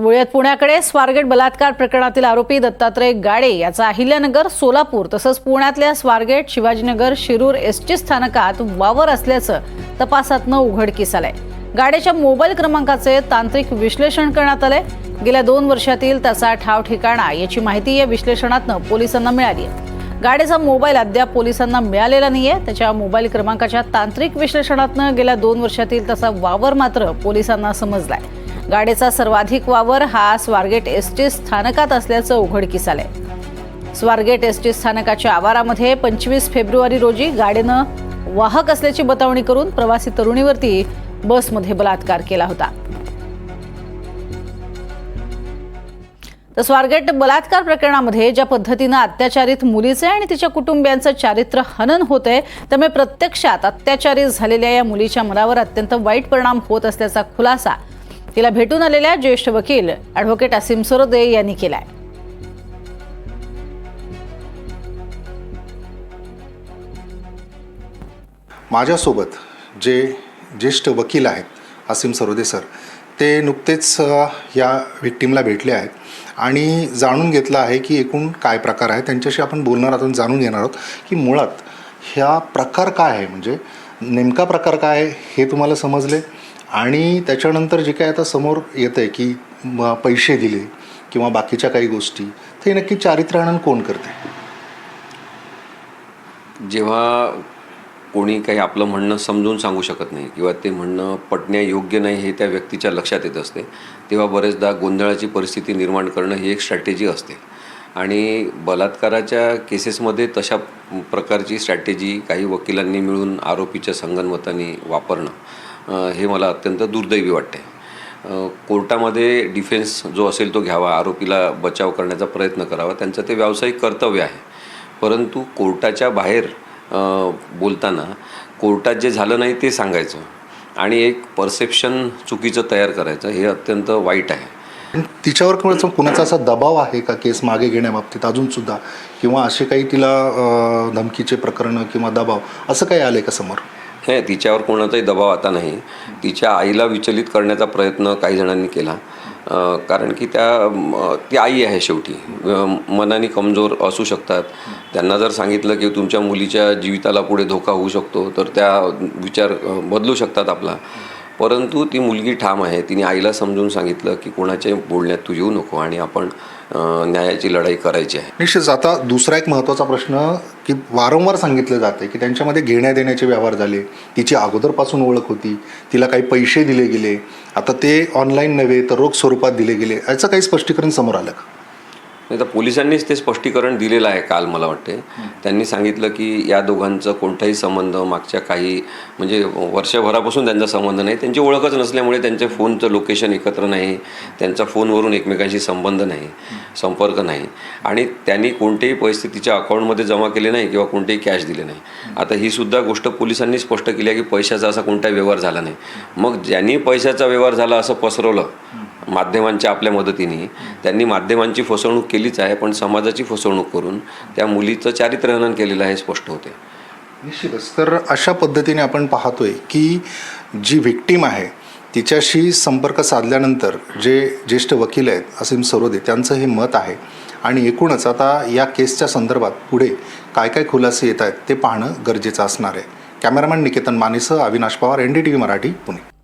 वळूयात पुण्याकडे स्वारगेट बलात्कार प्रकरणातील आरोपी दत्तात्रय गाडे याचा अहिल्यानगर सोलापूर तसंच पुण्यातल्या स्वारगेट शिवाजीनगर शिरूर एस टी स्थानकात वावर असल्याचं तपासातनं उघडकीस आलंय. गाड्याच्या मोबाईल क्रमांकाचे तांत्रिक विश्लेषण करण्यात आलंय. गेल्या दोन वर्षातील त्याचा ठाव ठिकाणा याची माहिती या विश्लेषणातनं पोलिसांना मिळाली आहे. गाडीचा मोबाईल अद्याप पोलिसांना मिळालेला नाहीये. त्याच्या मोबाईल क्रमांकाच्या तांत्रिक विश्लेषणातनं गेल्या दोन वर्षातील तसा वावर मात्र पोलिसांना समजलाय. गाडीचा सर्वाधिक वावर हा स्वारगेट एस टी स्थानकात असल्याचं उघडकीस आलंय. स्वारगेट एस टी स्थानकाच्या आवारामध्ये पंचवीस फेब्रुवारी रोजी गाडीनं वाहक असल्याची बतावणी करून प्रवासी तरुणीवरती बसमध्ये बलात्कार केला होता. तर स्वारगेट बलात्कार प्रकरणामध्ये ज्या पद्धतीनं अत्याचारित मुलीचे आणि तिच्या कुटुंबियांचं चारित्र्य हनन होतंय त्यामुळे प्रत्यक्षात अत्याचारित झालेल्या या मुलीच्या मनावर अत्यंत वाईट परिणाम होत असल्याचा खुलासा तिला भेटून आलेल्या ज्येष्ठ वकील ॲडव्होकेट असीम सरोदे यांनी केलाय. माझ्यासोबत जे ज्येष्ठ वकील आहेत असीम सरोदे सर ते नुकतेच या व्हिक्टीमला भेटले आहेत आणि जाणून घेतलं आहे की एकूण काय प्रकार आहे. त्यांच्याशी आपण बोलणार आहोत जाणून घेणार आहोत की मुळात ह्या प्रकार काय आहे? म्हणजे नेमका प्रकार काय आहे हे तुम्हाला समजले? आणि त्याच्यानंतर जे काय आता समोर येतं आहे की पैसे दिले किंवा बाकीच्या काही गोष्टी ते नक्की चारित्र्यहनन कोण करते जेव्हा कोणी काही आपलं म्हणणं समजून सांगू शकत नाही किंवा ते म्हणणं पटण्यायोग्य नाही हे त्या व्यक्तीच्या लक्षात येत असते तेव्हा बरेचदा गोंधळाची परिस्थिती निर्माण करणं ही एक स्ट्रॅटेजी असते. आणि बलात्काराच्या केसेसमध्ये तशा प्रकारची स्ट्रॅटेजी काही वकिलांनी मिळून आरोपीच्या संगनमताने वापरणं हे मला अत्यंत दुर्दैवी वाटते. कोर्टामध्ये डिफेन्स जो असेल तो घ्यावा आरोपीला बचाव करण्याचा प्रयत्न करावा त्यांचं ते व्यावसायिक कर्तव्य आहे. परंतु कोर्टाच्या बाहेर बोलताना कोर्टात जे झालं नाही ते सांगायचं आणि एक परसेप्शन चुकीचं तयार करायचं हे अत्यंत वाईट आहे. तिच्यावर कोणाचा कुणाचा असा दबाव आहे का केस मागे घेण्याबाबतीत? अजून सुद्धा? किंवा असे काही तिला धमकीचे प्रकरणं किंवा दबाव असं काही आलंय का समोर? हे तिच्यावर कोणाचाही दबाव आता नाही. तिच्या आईला विचलित करण्याचा प्रयत्न काही जणांनी केला. कारण की त्या ती आई आहे शेवटी. मनाने कमजोर असू शकतात. त्यांना जर सांगितलं की तुमच्या मुलीच्या जीविताला पुढे धोका होऊ शकतो तर त्या विचार बदलू शकतात आपला. परंतु ती मुलगी ठाम आहे. तिने आईला समजून सांगितलं की कोणाच्याही बोलण्यात तू येऊ नको आणि आपण न्यायाची लढाई करायची आहे. निश्चित. आता दुसरा एक महत्त्वाचा प्रश्न की वारंवार सांगितलं जाते की त्यांच्यामध्ये घेण्या देण्याचे व्यवहार झाले. तिची अगोदरपासून ओळख होती. तिला काही पैसे दिले गेले. आता ते ऑनलाईन नव्हे तर रोख स्वरूपात दिले गेले. याचं काही स्पष्टीकरण समोर आलं का? नाही तर पोलिसांनीच ते स्पष्टीकरण दिलेलं आहे काल मला वाटते त्यांनी सांगितलं की या दोघांचं कोणताही संबंध मागच्या काही म्हणजे वर्षभरापासून त्यांचा संबंध नाही. त्यांची ओळखच नसल्यामुळे त्यांच्या फोनचं लोकेशन एकत्र नाही. त्यांचा फोनवरून एकमेकांशी संबंध नाही संपर्क नाही. आणि त्यांनी कोणतेही पैसे तिच्या अकाउंटमध्ये जमा केले नाही किंवा कोणतेही कॅश दिले नाही. आता ही सुद्धा गोष्ट पोलिसांनी स्पष्ट केली आहे की पैशाचा असा कोणताही व्यवहार झाला नाही. मग ज्यांनी पैशाचा व्यवहार झाला असं पसरवलं माध्यमांच्या आपल्या मदतीने त्यांनी माध्यमांची फसवणूक केलीच आहे पण समाजाची फसवणूक करून त्या मुलीचं चारित्र्यहनन केलेलं आहे स्पष्ट होते. निश्चितच. तर अशा पद्धतीने आपण पाहतोय की जी व्हिक्टीम आहे तिच्याशी संपर्क साधल्यानंतर जे ज्येष्ठ वकील आहेत असीम सरोदे त्यांचं हे मत आहे. आणि एकूणच आता या केसच्या संदर्भात पुढे काय काय खुलासे येत आहेत ते पाहणं गरजेचं असणार आहे. Cameraman Niketan मानेसह Avinash Pawar N D T V Marathi Pune.